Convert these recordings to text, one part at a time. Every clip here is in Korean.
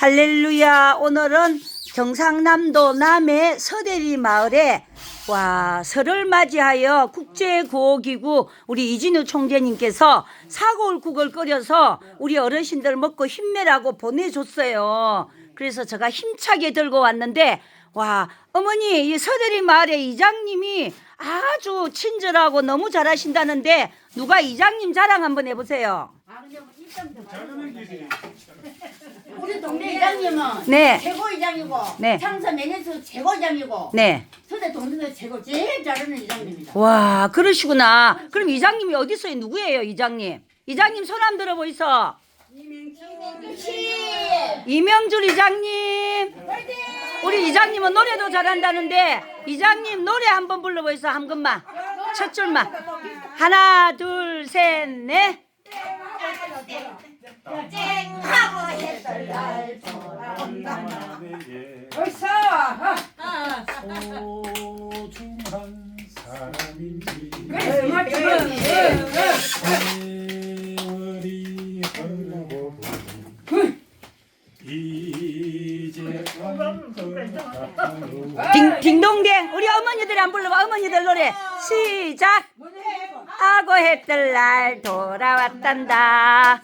할렐루야. 오늘은 경상남도 남해 서대리 마을에 와 설을 맞이하여 국제구호기구 우리 이진우 총재님께서 사골국을 끓여서 우리 어르신들 먹고 힘내라고 보내줬어요. 그래서 제가 힘차게 들고 왔는데 와 어머니 이 서대리 마을의 이장님이 아주 친절하고 너무 잘하신다는데 누가 이장님 자랑 한번 해보세요. 이장님은 네. 최고 이장이고 네. 창사 매니저 최고 이장이고 네. 서대 동네에서 최고 제일 잘하는 이장님이다. 와 그러시구나. 그럼 이장님이 어디 있어요? 누구예요, 이장님? 이장님 손 한번 들어 보이소. 이명줄 이장님. 우리 이장님은 노래도 잘한다는데 이장님 노래 한번 불러 보이소 한 것만 첫 줄만 하나 둘 셋 넷. 벌써 소중한 사람인지. 세월이 흐르고 보니 이제 같아요 딩, 딩동댕 우리 어머니들 안 불러봐. 어머니들 노래. 시작. 하고 했던 날 돌아왔단다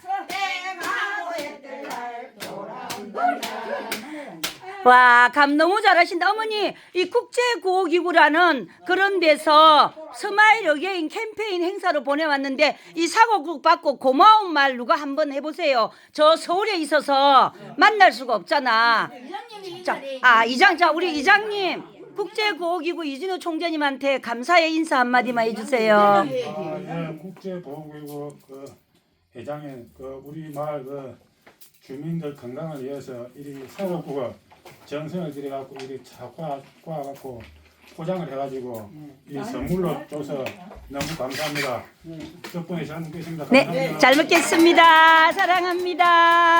와, 감 너무 잘하신다. 어머니, 이 국제구호기구라는 그런 데서 스마일 어게인 캠페인 행사로 보내왔는데 이 사고국 받고 고마운 말 누가 한번 해보세요. 저 서울에 있어서 만날 수가 없잖아. 자, 아, 이장, 자, 우리 이장님. 국제구호기구 이진우 총재님한테 감사의 인사 한마디만 해주세요. 아, 예, 국제보호기구 그 회장에 그 우리 마을 그 주민들 건강을 위해서 이리 사고구가 정성을 들여갖고 이리 차과 꽈갖고 포장을 해가지고 이 선물로 줘서 너무 감사합니다. 덕분에 잘 먹겠습니다. 감사합니다. 네, 잘 먹겠습니다. 사랑합니다.